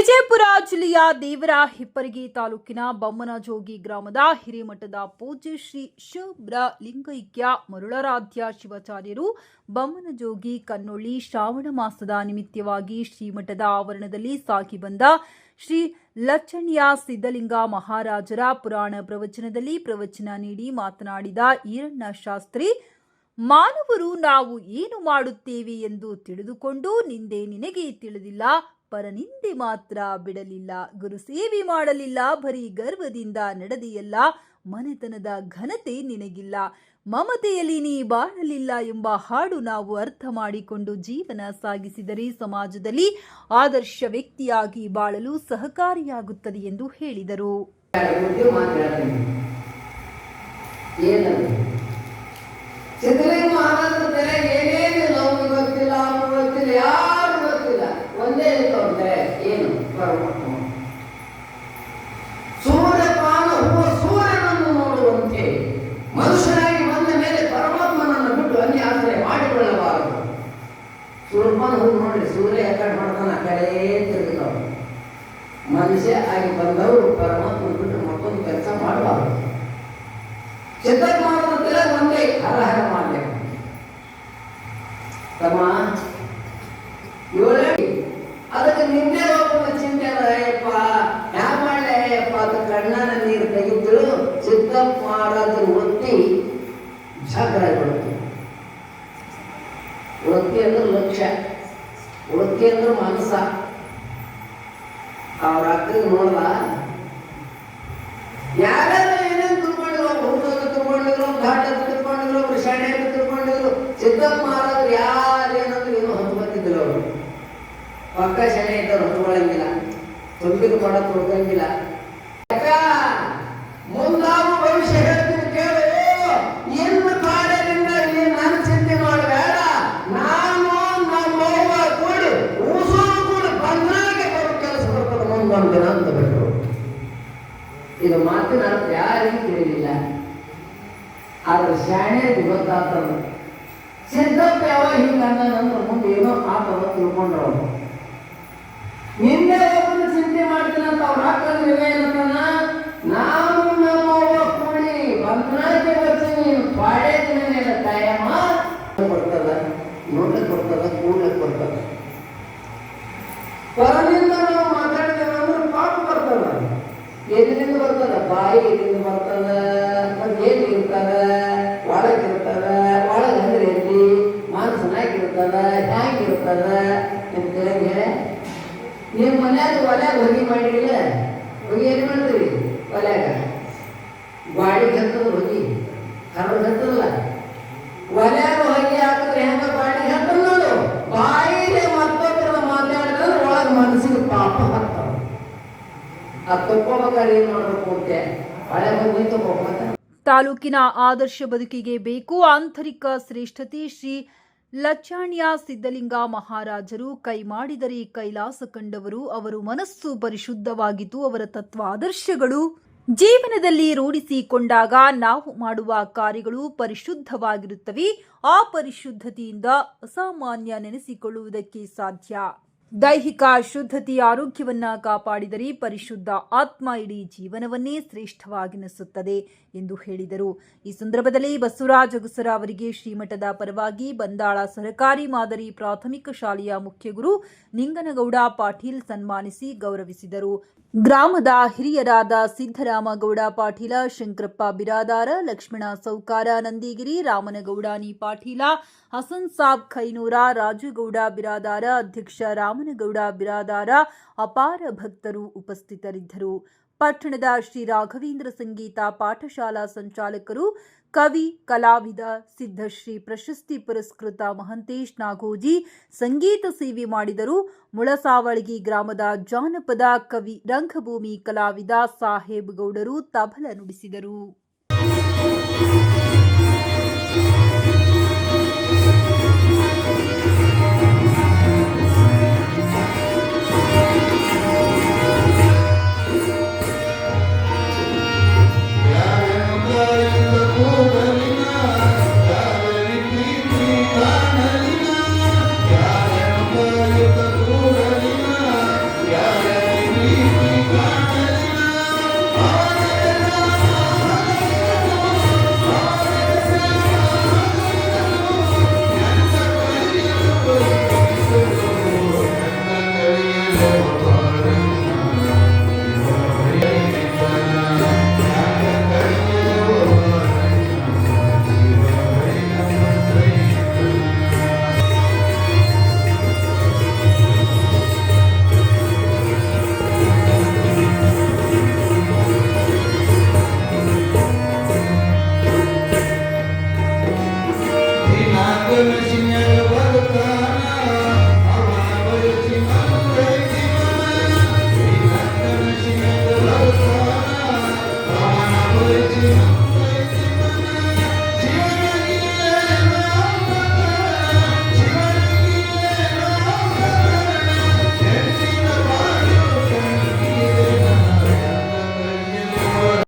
ವಿಜಯಪುರ ಜಿಲ್ಲೆಯ ದೇವರ ಹಿಪ್ಪರಗಿ ತಾಲೂಕಿನ ಬೊಮ್ಮನಜೋಗಿ ಗ್ರಾಮದ ಹಿರೇಮಠದ ಪೂಜ್ಯ ಶ್ರೀ ಶುಭ್ರ ಲಿಂಗೈಕ್ಯ ಮರುಳರಾಧ್ಯ ಶಿವಾಚಾರ್ಯರು ಬೊಮ್ಮನಜೋಗಿ ಕನ್ನೊಳ್ಳಿ ಶ್ರಾವಣ ಮಾಸದ ನಿಮಿತ್ತವಾಗಿ ಶ್ರೀಮಠದ ಆವರಣದಲ್ಲಿ ಸಾಕಿ ಬಂದ ಶ್ರೀ ಲಚ್ಚಣ್ಯ ಸಿದ್ದಲಿಂಗ ಮಹಾರಾಜರ ಪುರಾಣ ಪ್ರವಚನದಲ್ಲಿ ಪ್ರವಚನ ನೀಡಿ ಮಾತನಾಡಿದ ಈರಣ್ಣ ಶಾಸ್ತ್ರಿ, ಮಾನವರು ನಾವು ಏನು ಮಾಡುತ್ತೇವೆ ಎಂದು ತಿಳಿದುಕೊಂಡು ನಿಂದೆ ನಿನಗೆ ತಿಳಿದಿಲ್ಲ. ಪರನಿಂದೆ ಮಾತ್ರ ಬಿಡಲಿಲ್ಲ. ಗುರು ಸೇವೆ ಮಾಡಲಿಲ್ಲ. ಬರೀ ಗರ್ವದಿಂದ ನಡೆದೆಯಲ್ಲ. ಮನೆತನದ ಘನತೆ ನಿನಗಿಲ್ಲ. ಮಮತೆಯಲ್ಲಿ ನೀ ಬಾಳಲಿಲ್ಲ ಎಂಬ ಹಾಡು ನಾವು ಅರ್ಥ ಮಾಡಿಕೊಂಡು ಜೀವನ ಸಾಗಿಸಿದರೆ ಸಮಾಜದಲ್ಲಿ ಆದರ್ಶ ವ್ಯಕ್ತಿಯಾಗಿ ಬಾಳಲು ಸಹಕಾರಿಯಾಗುತ್ತದೆ ಎಂದು ಹೇಳಿದರು. ಏನೇನು ಸೂರ್ಯಪಾನ ಹೋಗಿ ನೋಡಿ, ಸೂರ್ಯ ಯಾಕಡೆ ಮಾಡ್ತಾನೆ ಕಡೆ ತಿರುಗಿತಾವ ಮನುಷ್ಯ ಆಗಿ ಬಂದವರು ಪರಮಾತ್ಮ ಬಿಟ್ಟು ಮತ್ತೊಂದು ಕೆಲಸ ಮಾಡಬಾರದು. ಸಿದ್ಧಕುಮಾರನ ಒಂದೇ ಹರಹರ ಮಾಡಬೇಕು. ತಮ್ಮ ಏಳೇ ಅದಕ್ಕೆ ನಿನ್ನೆ ಒಬ್ಬನ ಚಿಂತೆ ಅಯ್ಯಪ್ಪ ಯಾವ ಮಾಡಲೆ? ಅಯ್ಯಪ್ಪ, ಅದು ಕಣ್ಣನ ನೀರು ತೆಗೆದ್ರು ಸಿದ್ದಪ್ಪ ಮಾಡೋದ್ರ ಒತ್ತಿ ಜಾಗ್ರ ಬಿಡುತ್ತೆ ಒತ್ತಿ ಅಂದ್ರೆ ಲಕ್ಷ್ಯ. ಒತ್ತಿ ಅಂದ್ರೆ ಮಾಂಸ. ಅವ್ರ ಅಕ್ಕ ನೋಡ್ದ ಯಾರ್ಯಾರು ಏನೇನು ತಿಳ್ಕೊಂಡಿದ್ರು ಹುಡುಗ ತಿಳ್ಕೊಂಡಿದ್ರು ಘಾಟ ತಿಳ್ಕೊಂಡಿದ್ರು ಶಾಣೆ ತಿಳ್ಕೊಂಡಿದ್ರು, ಸಿದ್ದಪ್ಪ ಮಹಾರಾಜರು ಯಾರೇನಂದ್ರೆ ಏನು ಹೊತ್ತು ಬಂದಿದ್ರು ಅವರು. ಪಕ್ಕ ಶಾಣೆ ಇದ್ದವ್ರು ಹೊತ್ಕೊಳ್ಳಂಗಿಲ್ಲ ತುಂಬಿದ ಕೊಡ ತೊಳ್ಕೊಂಗಿಲ್ಲ ಯಾಕ? ಮುಂದಾವು ಭವಿಷ್ಯ ಹೇಳ್ತೀನಿ ಕೇಳು ಇನ್ನು ಕಾರ್ಯದಿಂದ ನೀನು ನನ್ನ ಚಿಂತೆ ಮಾಡಬೇಡ ನಾನು ನಮ್ಮವ್ವ ಕೂಡಿ ಉಸುರು ಕೂಡಿ ಬಂದ್ರಾಗೆ ಬರೋ ಕೆಲಸ ಬರ್ಕೊಂಡು ಮುಂದೊಂದು ಬಿಟ್ಟರು ಇದು ಮಾತಿನ ಅರ್ಥ ಯಾರಿಗೂ ತಿಳಿದಿಲ್ಲ. ಆದ್ರೆ ಶಾಣೆ ಗೊತ್ತಾತ ಸಿದ್ದಪ್ಪ ಯಾವ ಹಿಂಗ ನಂತರ ಮುಂದೆ ಏನೋ ಆತವ ತಿಳ್ಕೊಂಡ್ರು ಅವ್ರು ನಿನ್ನೆ ಒಬ್ಬನ ಚಿಂತೆ ಮಾಡ್ತೀನಿ ಅಂತ ಅವ್ರ ಹಾಕಲ್ ಏನಂತಾನ ನಾನು ನಮ್ಮವ್ವ ಕೂಡಿ ಬಂಧನಕ್ಕೆ ಬರ್ತೀನಿ ಪಾಡೆ ದಿನ ತಾಯಮ್ಮ. ಕೊಡ್ತದ ನೋಡ್ಲಿಕ್ಕೆ ಬರ್ತದ ಕೂಡ್ಲಿಕ್ಕೆ ಕೊಡ್ತದ ಪರನಿಂದ ನಾವು ಮಾತಾಡ್ತೇವೆ ಅಂದ್ರೆ ಪಾಪ ಬರ್ತದ ಎಲ್ಲಿಂದ ಬರ್ತದ ಬಾಯಿ ಎಲ್ಲಿಂದ ಬರ್ತದ ಮತ್ತೆ ಏನ್ ಇರ್ತದ ಒಳಗ್ ಒಳಗೆ ಅಂದ್ರೆ ಎಲ್ಲಿ ಮನಸ್ಸನಾಗಿರ್ತದ ಹ್ಯಾಂಗಿರ್ತದ? ನಿಮ್ ಕೆಳಗೆ ನಿಮ್ಮ ಮನ್ಯಾಗ ಒಲ್ಯಾಗ ಹೊಗಿ ಮಾಡಿಲ್ಲ? ಹೊಗೆ ಏನ್ ಮಾಡ್ತೀರಿ? ಒಲ್ಯಾಗ? ಬಾಡಿಗೆ ಹತ್ತದ ಹೊಗಿ ಕರ್ರಗ್ ಹತ್ತದಲ್ಲ ಒಲ್ಯಾಗ ಹೊಗಿ ಹಾಕಿದ್ರೆ ಹೆಂಗ ಗಾಡಿಗೆ ಹತ್ತದ ನೋಡು ಬಾಯಿಲೆ ಮತ್ತೊಬ್ಬರ ಮಾತಾಡಿದ್ರೆ ಒಳಗೆ ಮನಸ್ಸಿಗೆ ಪಾಪ ಹತ್ತವ ಅದು ತಕ್ಕೋಬೇಕಾದ್ರೆ ಏನ್ ಮಾಡ್ಬೇಕು ಅಂತೆ ಹಳೆ ಹೋಗಿ ತಗೋಬೇಕು ತಾಲೂಕಿನ ಆದರ್ಶ ಬದುಕಿಗೆ ಬೇಕು ಆಂತರಿಕ ಶ್ರೇಷ್ಠತೆ ಶ್ರೀ ಲಚ್ಚಾಣ್ಯ ಸಿದ್ದಲಿಂಗ ಮಹಾರಾಜರು ಕೈ ಮಾಡಿದರೆ ಕೈಲಾಸ ಕಂಡವರು, ಅವರು ಮನಸ್ಸು ಪರಿಶುದ್ಧವಾಗಿದ್ದು ಅವರ ತತ್ವ ಆದರ್ಶಗಳು. ಜೀವನದಲ್ಲಿ ರೂಢಿಸಿಕೊಂಡಾಗ ನಾವು ಮಾಡುವ ಕಾರ್ಯಗಳು ಪರಿಶುದ್ಧವಾಗಿರುತ್ತವೆ, ಆ ಪರಿಶುದ್ಧತೆಯಿಂದ ಅಸಾಮಾನ್ಯ ನೆನೆಸಿಕೊಳ್ಳುವುದಕ್ಕೆ ಸಾಧ್ಯ. ದೈಹಿಕ ಶುದ್ಧತೆಯ ಆರೋಗ್ಯವನ್ನ ಕಾಪಾಡಿದರೆ ಪರಿಶುದ್ಧ ಆತ್ಮ ಇಡೀ ಜೀವನವನ್ನೇ ಶ್ರೇಷ್ಠವಾಗಿನಿಸುತ್ತದೆ ಎಂದು ಹೇಳಿದರು. ಈ ಸಂದರ್ಭದಲ್ಲಿ ಬಸವರಾಜ ಅಗಸರ ಅವರಿಗೆ ಶ್ರೀಮಠದ ಪರವಾಗಿ ಬಂದಾಳ ಸರಕಾರಿ ಮಾದರಿ ಪ್ರಾಥಮಿಕ ಶಾಲೆಯ ಮುಖ್ಯಗುರು ನಿಂಗನಗೌಡ ಪಾಟೀಲ್ ಸನ್ಮಾನಿಸಿ ಗೌರವಿಸಿದರು. ಗ್ರಾಮದ ಹಿರಿಯರಾದ ಸಿದ್ದರಾಮಗೌಡ ಪಾಟೀಲ, ಶಂಕರಪ್ಪ ಬಿರಾದಾರ, ಲಕ್ಷ್ಮಣ ಸೌಕಾರ, ನಂದಿಗಿರಿ ರಾಮನಗೌಡಾನಿ ಪಾಟೀಲ ಹಸನ್ ಸಾಬ್ ಖೈನೂರ ರಾಜುಗೌಡ ಬಿರಾದಾರ, ಅಧ್ಯಕ್ಷ ರಾಮನಗೌಡ ಬಿರಾದಾರ ಅಪಾರ ಭಕ್ತರು ಉಪಸ್ಥಿತರಿದ್ದರು. ಪಟ್ಟಣದ ಶ್ರೀ ರಾಘವೇಂದ್ರ ಸಂಗೀತ ಪಾಠಶಾಲಾ ಸಂಚಾಲಕರು, ಕವಿ, ಕಲಾವಿದ, ಸಿದ್ಧಶ್ರೀ ಪ್ರಶಸ್ತಿ ಪುರಸ್ಕೃತ ಮಹಂತೇಶ್ ನಾಗೋಜಿ ಸಂಗೀತ ಸೇವೆ ಮಾಡಿದರು. ಮುಳಸಾವಳಗಿ ಗ್ರಾಮದ ಜಾನಪದ ಕವಿ ರಂಗಭೂಮಿ ಕಲಾವಿದ ಸಾಹೇಬ್ ಗೌಡರು ತಬಲ ನುಡಿಸಿದರು.